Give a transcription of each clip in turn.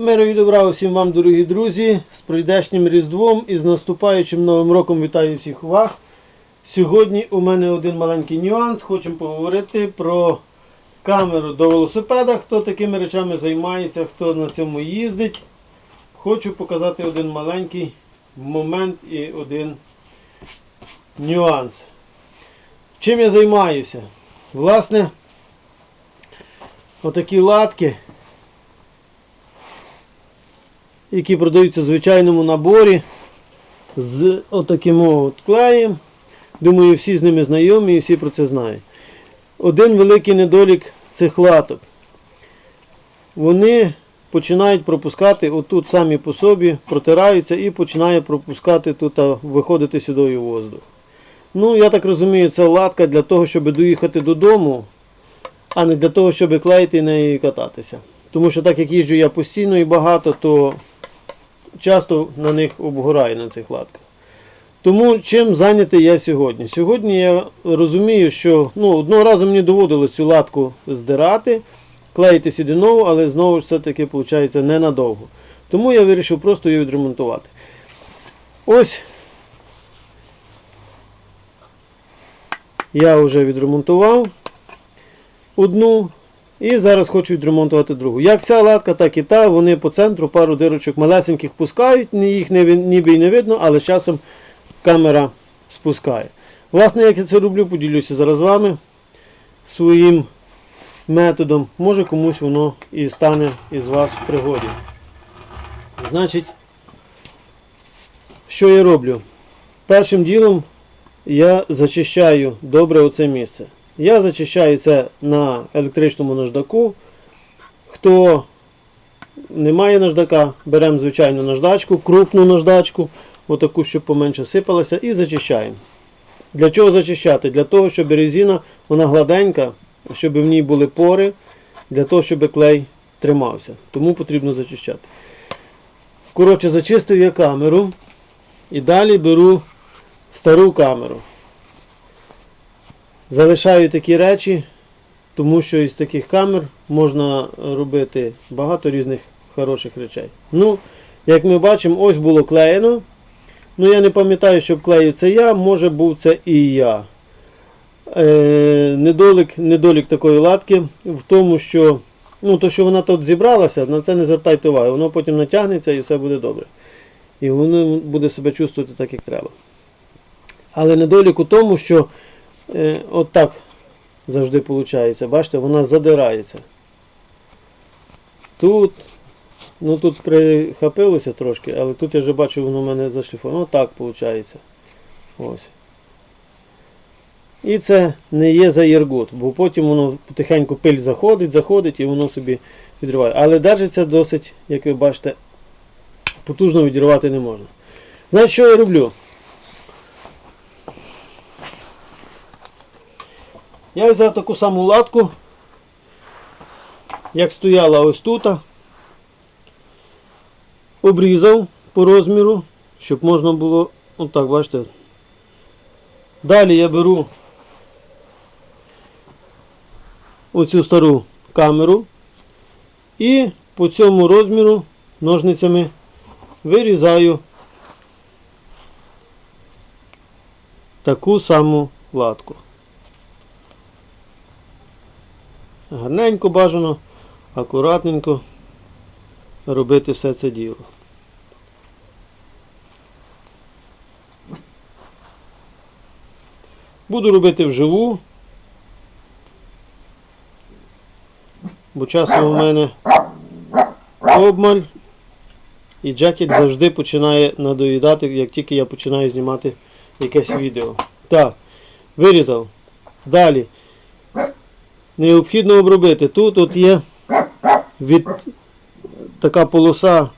Миру і добра усім вам, дорогі друзі, з прийдешнім Різдвом і з наступаючим Новим роком вітаю всіх вас. Сьогодні у мене один маленький нюанс. Хочемо поговорити про камеру до велосипеда, хто такими речами займається, хто на цьому їздить. Хочу показати один маленький момент і один нюанс. Чим я займаюся? Власне, отакі латки які продаються в звичайному наборі з отаким от клеєм. Думаю, всі з ними знайомі і всі про це знають. Один великий недолік цих латок. Вони починають пропускати отут самі по собі, протираються і починає пропускати тут, виходити сюди воздух. Ну, я так розумію, це латка для того, щоб доїхати додому, а не для того, щоб клеїти нею кататися. Тому що так як їжджу я постійно і багато, то часто на них обгораю на цих латках. Тому чим зайнятий я сьогодні? Сьогодні я розумію, що ну, одного разу мені доводилось цю латку здирати, клеїти сюди нову, але знову ж все-таки виходить ненадовго. Тому я вирішив просто її відремонтувати. Ось я вже відремонтував одну. І зараз хочу відремонтувати другу. Як ця латка, так і та, вони по центру пару дирочок малесеньких пускають, їх ніби й не видно, але з часом камера спускає. Власне, як я це роблю, поділюся зараз з вами своїм методом. Може комусь воно і стане із вас в пригоді. Значить, що я роблю? Першим ділом я зачищаю добре оце місце. Я зачищаю це на електричному наждаку. Хто не має наждака, беремо звичайну наждачку, крупну наждачку, отаку, щоб поменше сипалася, і зачищаємо. Для чого зачищати? Для того, щоб резина вона гладенька, щоб в ній були пори, для того, щоб клей тримався. Тому потрібно зачищати. Коротше, зачистив я камеру і далі беру стару камеру. Залишаю такі речі, тому що із таких камер можна робити багато різних хороших речей. Ну, як ми бачимо, ось було клеєно. Ну, я не пам'ятаю, щоб клеїв це я, може був це і я. Е, недолік, недолік такої латки в тому, що ну, то, що вона тут зібралася, на це не звертайте уваги. Воно потім натягнеться і все буде добре. І воно буде себе чувствувати так, як треба. Але недолік у тому, що от так завжди виходить. Бачите, вона задирається. Тут, ну тут прихапилося трошки, але тут я вже бачу, воно в мене зашліфовано. так виходить. Ось. І це не є заєргут, бо потім воно потихеньку пиль заходить, заходить і воно собі відриває. Але держиться досить, як ви бачите, потужно відірвати не можна. Знаєте, що я роблю? Я взяв таку саму латку, як стояла ось тут, обрізав по розміру, щоб можна було, отак, бачите. Далі я беру оцю стару камеру і по цьому розміру ножницями вирізаю таку саму латку. Гарненько бажано, акуратненько робити все це діло. Буду робити вживу, бо часу у мене обмаль і джекет завжди починає надоїдати, як тільки я починаю знімати якесь відео. Так, вирізав. Далі необхідно обробити. Тут от є від така полоса,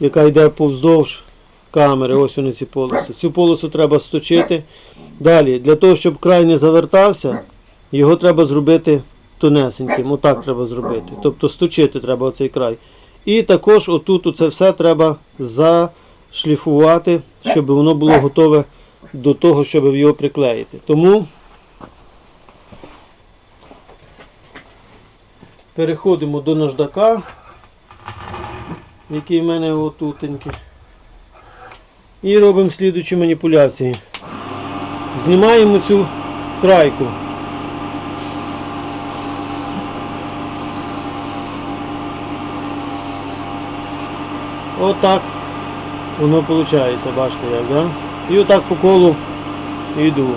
яка йде повздовж камери. Ось вони ці полоси. Цю полосу треба сточити. Далі, для того, щоб край не завертався, його треба зробити тонесеньким. Отак треба зробити. Тобто сточити треба оцей край. І також отут це все треба зашліфувати, щоб воно було готове до того, щоб його приклеїти. Тому переходимо до наждака. який в мене отутенький. І робимо слідучі маніпуляції. Знімаємо цю крайку. Отак воно виходить, бачите як, да? І отак по колу йду.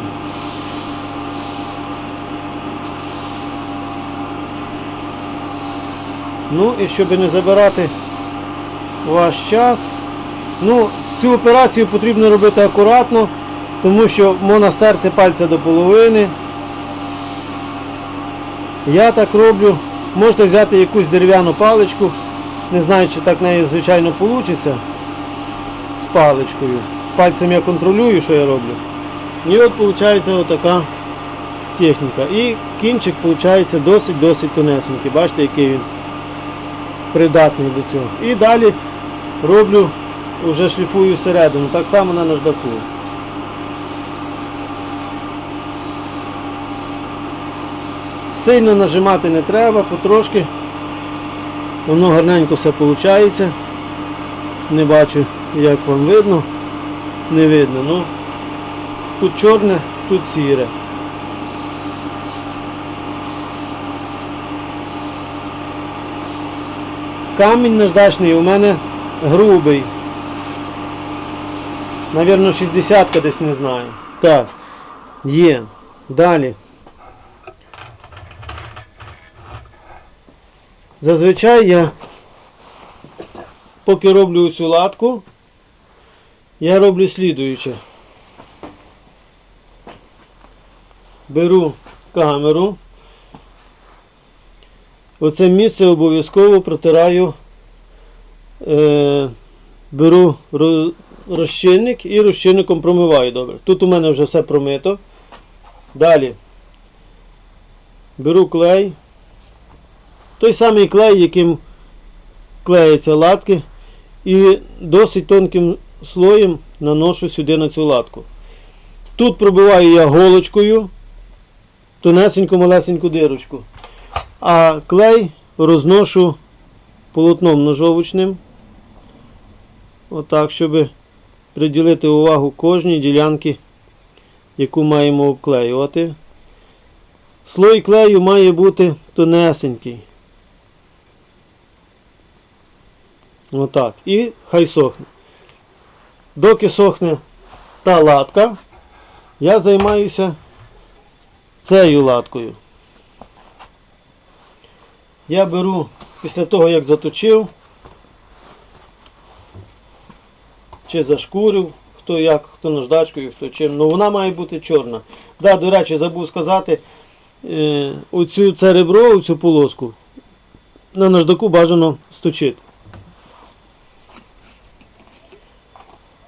Ну і щоб не забирати ваш час. Ну, цю операцію потрібно робити акуратно, тому що можна стерти пальця до половини. Я так роблю. Можете взяти якусь дерев'яну паличку. Не знаю, чи так нею звичайно вийде з паличкою. Пальцем я контролюю, що я роблю. І от виходить отака техніка. І кінчик виходить досить-досить тонесенький. Бачите, який він придатний до цього. І далі роблю, вже шліфую всередину, так само на наждаку. Сильно нажимати не треба, потрошки. Воно гарненько все виходить. Не бачу, як вам видно. Не видно. Ну, тут чорне, тут сіре. Камінь наждачний у мене грубий. Навірно, 60 десь не знаю. Так, є. Далі. Зазвичай я, поки роблю цю латку, я роблю слідуюче. Беру камеру. Оце місце обов'язково протираю, е, беру розчинник і розчинником промиваю добре. Тут у мене вже все промито. Далі беру клей. Той самий клей, яким клеяться латки, і досить тонким слоєм наношу сюди на цю латку. Тут пробиваю я голочкою, тонесеньку малесеньку дирочку. А клей розношу полотном ножовочним. Отак, щоб приділити увагу кожній ділянці, яку маємо обклеювати. Слой клею має бути тонесенький. Отак. І хай сохне. Доки сохне та латка, я займаюся цією латкою. Я беру після того, як заточив, чи зашкурив, хто як, хто наждачкою, хто чим. Ну вона має бути чорна. Да, до речі, забув сказати, е, оцю це ребро, оцю полоску на наждаку бажано сточити.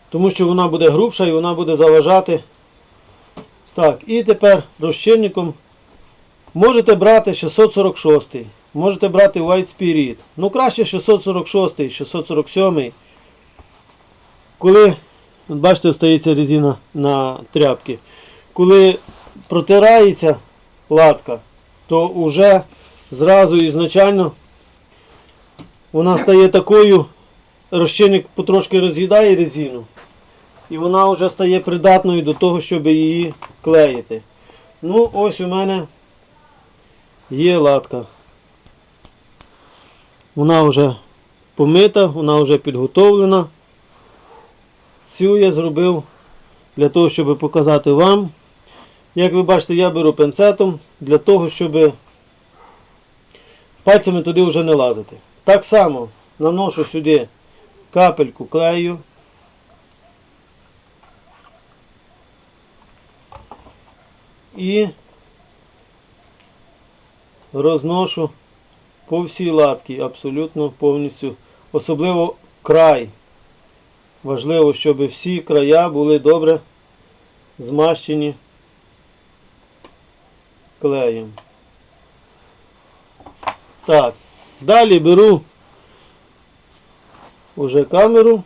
Тому що вона буде грубша і вона буде заважати. Так, і тепер розчинником можете брати 646, можете брати White Spirit. Ну краще 646, 647. Коли, бачите, остається резина на тряпки. Коли протирається латка, то вже зразу ізначально вона стає такою, розчинник потрошки роз'їдає резину. І вона вже стає придатною до того, щоб її клеїти. Ну, ось у мене є латка. Вона вже помита, вона вже підготовлена. Цю я зробив для того, щоб показати вам. Як ви бачите, я беру пинцетом для того, щоб пальцями туди вже не лазити. Так само наношу сюди капельку клею. І розношу по всій латці, абсолютно повністю, особливо край. Важливо, щоб всі края були добре змащені клеєм. Так, далі беру уже камеру.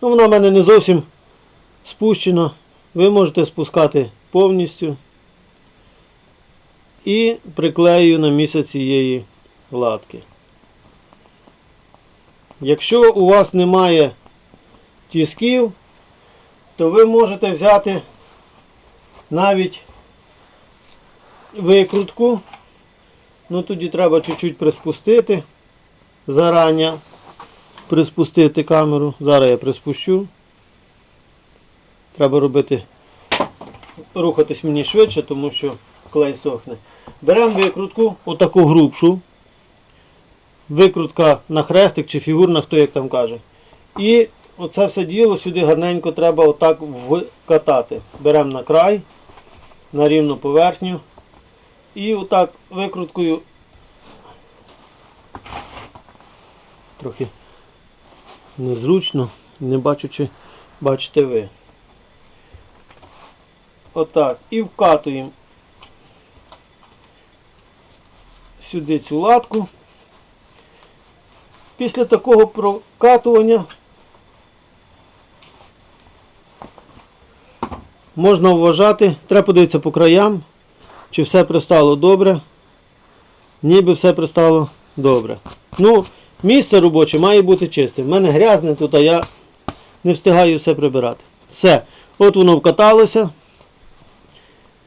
Ну, вона в мене не зовсім спущена. Ви можете спускати повністю і приклею на місце цієї латки. Якщо у вас немає тисків, то ви можете взяти навіть викрутку. Ну тоді треба чуть-чуть приспустити. Зарані приспустити камеру. Зараз я приспущу. Треба робити, рухатись мені швидше, тому що клей сохне. Беремо викрутку, отаку грубшу. Викрутка на хрестик чи фігурна, хто як там каже. І оце все діло сюди гарненько треба отак вкатати. Беремо на край, на рівну поверхню. І отак викруткою трохи незручно, не бачу, чи бачите ви. Отак. І вкатуємо сюди цю латку. Після такого прокатування можна вважати, треба подивитися по краям, чи все пристало добре. Ніби все пристало добре. Ну, місце робоче має бути чисте. В мене грязне тут, а я не встигаю все прибирати. Все. От воно вкаталося.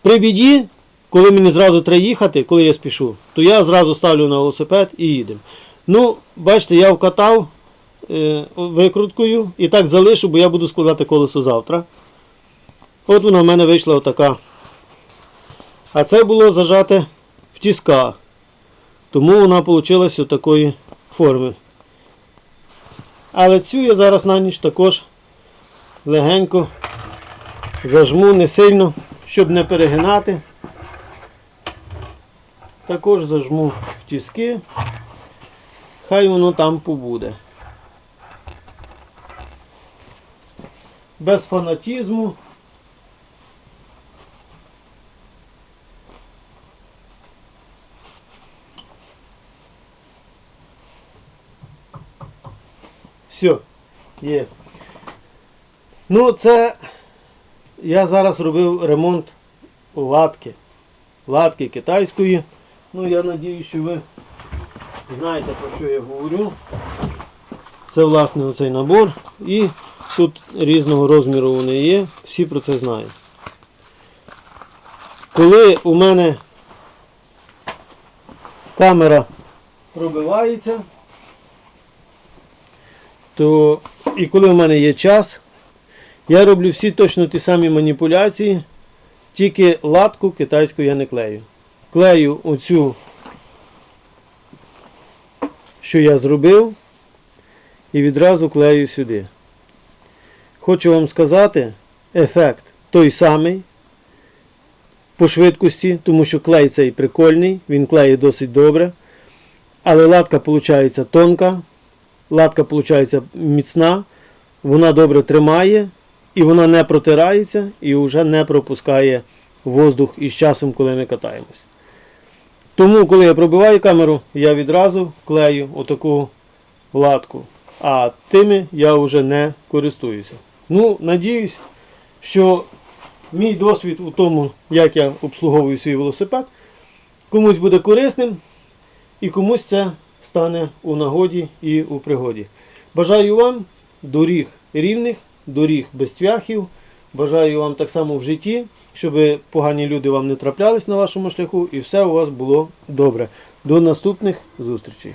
При біді, коли мені зразу треба їхати, коли я спішу, то я зразу ставлю на велосипед і їдемо. Ну, бачите, я вкатав е, викруткою і так залишу, бо я буду складати колесо завтра. От вона в мене вийшла отака. А це було зажате в тісках. Тому вона вийшла такої форми. Але цю я зараз на ніч також легенько зажму не сильно, щоб не перегинати. Також зажму в тіски. Хай воно там побуде. Без фанатізму. Все, є. Ну, це я зараз робив ремонт латки. Латки китайської. Ну, я надію, що ви знаєте про що я говорю. Це власне оцей набор. І тут різного розміру вони є. Всі про це знають. Коли у мене камера пробивається, то і коли в мене є час, я роблю всі точно ті самі маніпуляції, тільки латку китайську я не клею. Клею оцю, що я зробив, і відразу клею сюди. Хочу вам сказати, ефект той самий по швидкості, тому що клей цей прикольний, він клеє досить добре. Але латка виходить тонка, латка виходить міцна, вона добре тримає і вона не протирається і вже не пропускає воздух із часом, коли ми катаємось. Тому, коли я пробиваю камеру, я відразу клею отаку латку. А тими я вже не користуюся. Ну, надіюсь, що мій досвід у тому, як я обслуговую свій велосипед, комусь буде корисним і комусь це стане у нагоді і у пригоді. Бажаю вам доріг рівних, доріг без цвяхів. Бажаю вам так само в житті, щоб погані люди вам не траплялись на вашому шляху і все у вас було добре. До наступних зустрічей.